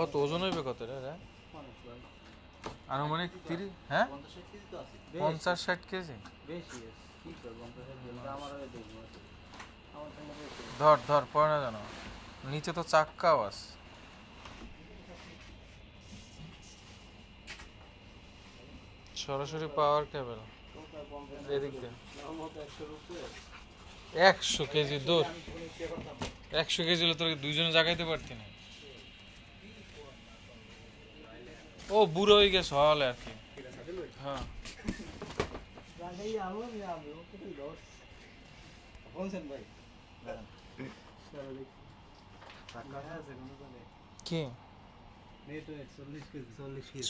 কত? ওজন হইবে কত রে? আনুমানিক তিরিশ হ্যাঁ? পঞ্চাশ ষাট কেজি। ধর ধর, পড়ে না জানো নিচে তো চাক্কাও আছে। সরাসরি পাওয়ার কেবল এদিক দিয়ে। একশো কেজি দূর। একশো কেজি হলে তোর দুইজনে জাগাইতে পারতি না? ও, বুড়ো হয়ে গেছে, হলে আর কি। হ্যাঁ।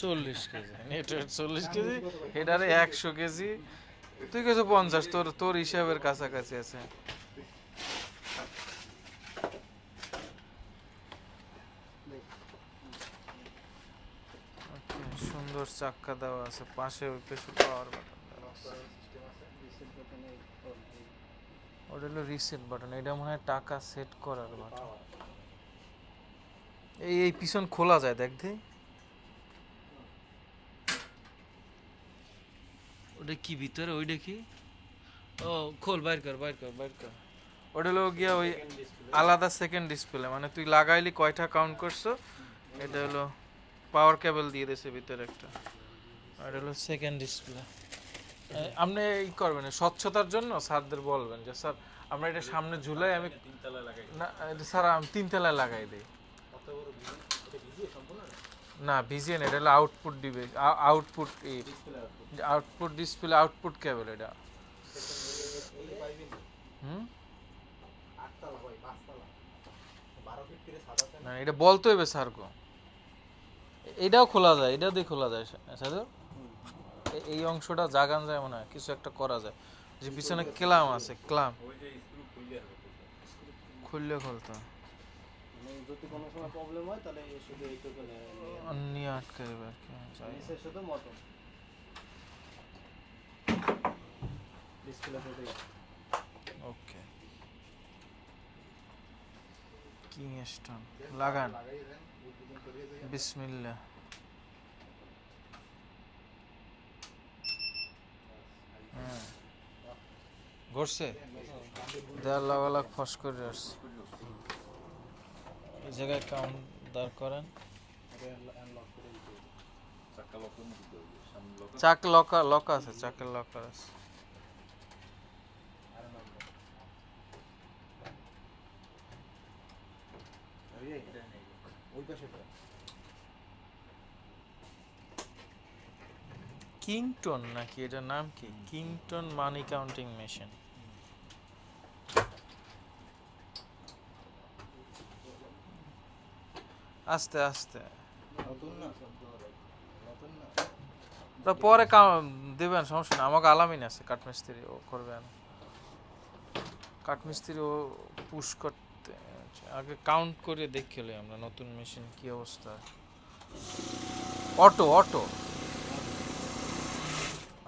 চল্লিশ কেজি। একশো কেজি। তুই কিছু পঞ্চাশ, তোর তোর হিসাবের কাছাকাছি আছে। সুন্দর চাক্কা দেওয়া আছে, পাশে ওই পেছু পাওয়ার ওটা হলো রিসেট বাটন এটা মনে হয় টাকা সেট করার বাটন এই এই পিছন খোলা যায়, দেখ দে। ওটা কি ভিতরে, ওইটা কি? ও, খোল, বাইর কর বাইর কর বাইর কর। ওটা হলো গিয়া ওই আলাদা সেকেন্ড ডিসপ্লে মানে তুই লাগাইলি কয়টা কাউন্ট করছ, এটা হলো পাওয়ার কেবল দিয়ে দিয়েছে ভিতরে একটা। আর এটা হলো সেকেন্ড ডিসপ্লে আপনি ই করবেন স্বচ্ছতার জন্য স্যারদের বলবেন যে স্যার আমরা এটা সামনে ঝুলাই আমি না এটা স্যার আমি তিন তলায় লাগাই দিই। না ভিজিয়ে না এটা হলো আউটপুট দিবে আউটপুট ই। আউটপুট ডিসপ্লে আউটপুট কেবল এটা। হুম? না এটা বলতে হবে স্যার গো এটাও খোলা যায় এটা দিয়ে খোলা যায় সাধু এই অংশটা জাগান যায় মনে হয় কিছু একটা করা যায়। যে পিছনে ক্লাম আছে ক্লাম। খুললে খুলতো। মানে যদি কোনো সময় প্রবলেম হয় তাহলে শুধু এইটুকু নিয়ে আটকে দেবে আর কি নিচে শুধু মটন ডিসপ্লে হয়ে ওকে। কিং স্টোন লাগান। বিসমিল্লাহ। হ্যাঁ। ঘুরছে দেয়ার লাগালাগ ফস করে আসছে। এই জায়গায় কাউন্ট দাঁড় করেন। চাক লকা, লক আছে, চাকের লকার আছে। ওই পাশে কিংটন নাকি? এটার নাম কি? Kington money counting machine. আস্তে আস্তে। ওটা পরে দেবেন সমস্যা না আমাকে আলামিন আছে কাঠমিস্ত্রি ও করবেন। কাঠমিস্ত্রি ও পুশ করতে আগে কাউন্ট করে দেখলে আমরা নতুন মেশিন কি অবস্থা। Auto auto.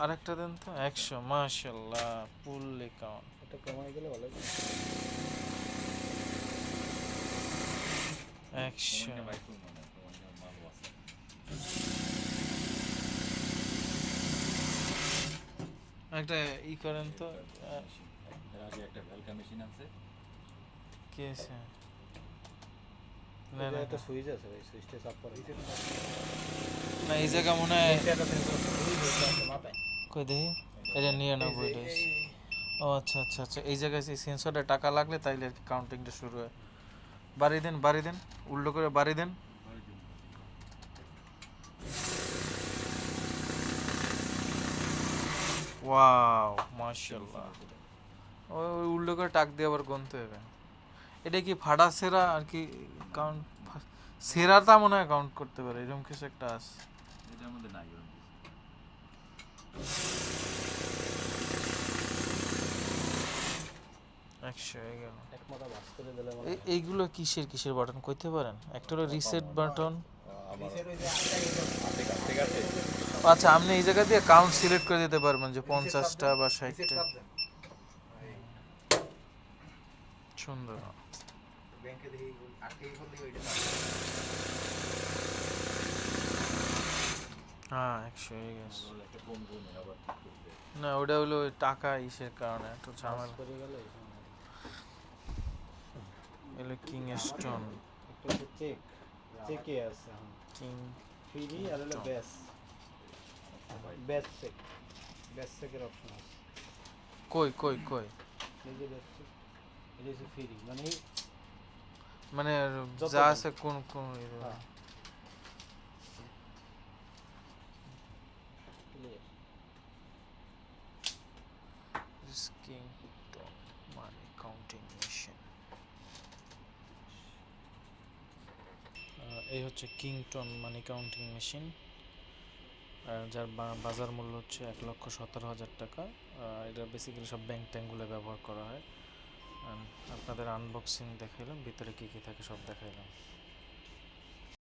আরেকটা দেন তো একশো মাশাল্লাহ ফুললি কাউন্ট এটা কমাই গেলে ভালো একশো। একটা ই করেন তো একটা ভেলকা মেশিন আছে কি আছে না, না, একটা সুইচ আছে ভাই সুইচটা চাপ করা। না এই জায়গা মনে হয় কই দেখি? এটা নিয়ে নেব এটা ও আচ্ছা আচ্ছা আচ্ছা এই জায়গায় সেই সেন্সরে টাকা লাগলে তাইলে আর কি কাউন্টিংটা শুরু হয়। বাড়ি দেন বাড়ি দেন উল্টো করে বাড়ি দেন। ওয়াও মাশাআল্লাহ। ওই ওই উল্টো করে টাক দিয়ে আবার গুনতে হবে। এটা কি ফাটা সেরা আর কি কাউন্ট সেরাটা মনে হয় কাউন্ট করতে পারে এরকম কিছু একটা আছে। এটার মধ্যে নাই একশো এইগুলো কিসের কিসের বাটন কইতে পারেন? একটা হলো রিসেট বাটন আচ্ছা আপনি এই জায়গা দিয়ে কাউন্ট সিলেক্ট করে দিতে পারবেন যে পঞ্চাশটা বা ষাটটা। সুন্দর। ব্যাংকে দেখি আটকেই করলে ওইটা হ্যাঁ একশো হয়ে গেছে। না ওটা হলো টাকা ইসের কারণে একটু ঝামেলা। করে গেলে এলো কিং স্টোন হচ্ছে চেক চেকে আছে কিং ফ্রি আর হলো ব্যাস। ব্যাস চেক ব্যাস চেকের অপশন আছে। কই কই কই? এই যে ব্যাস চেক এটা হচ্ছে ফ্রি মানে মানে যা আছে কোন কোন ইয়ে হ্যাঁ। Money counting machine. এই হচ্ছে কিংটন মানি কাউন্টিং মেশিন যার বা- বাজার মূল্য হচ্ছে এক লক্ষ সতেরো হাজার টাকা। এটা বেসিক্যালি সব ব্যাংক ট্যাঙ্কগুলো ব্যবহার করা হয়। আপনাদের আনবক্সিং দেখাইলাম ভিতরে কী কী থাকে সব দেখাইলাম।